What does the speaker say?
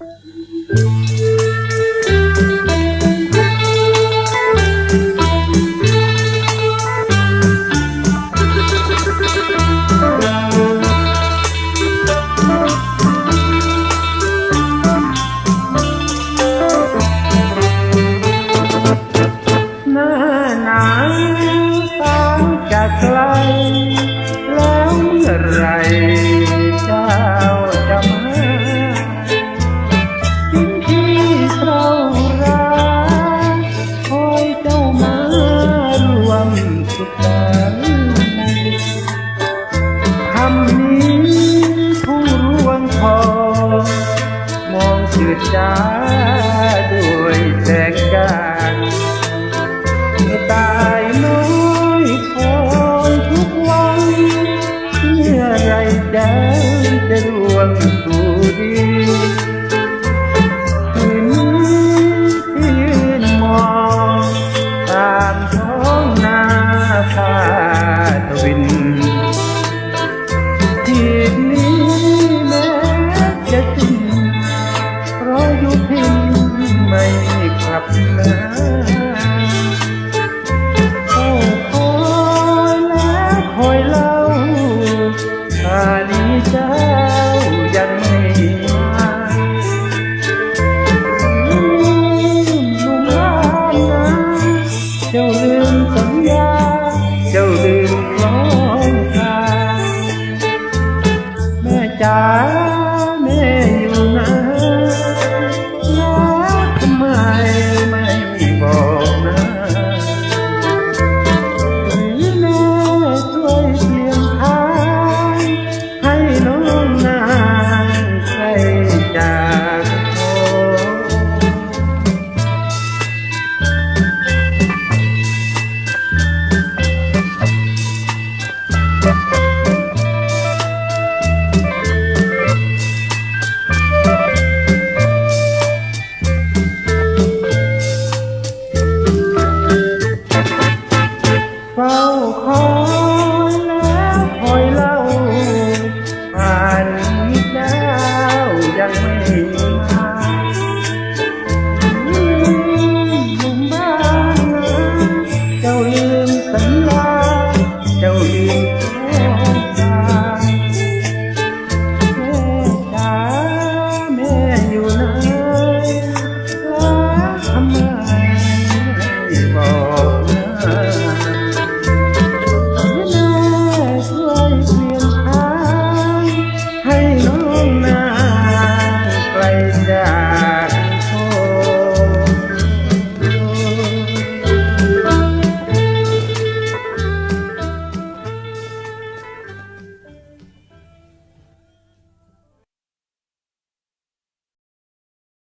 ห สุำนี้ผู้ร่งทองมองสืดจ้าด้วยแสงกาตายน้อยของทุกวันเมื่อไรแดะจะร่วงตัว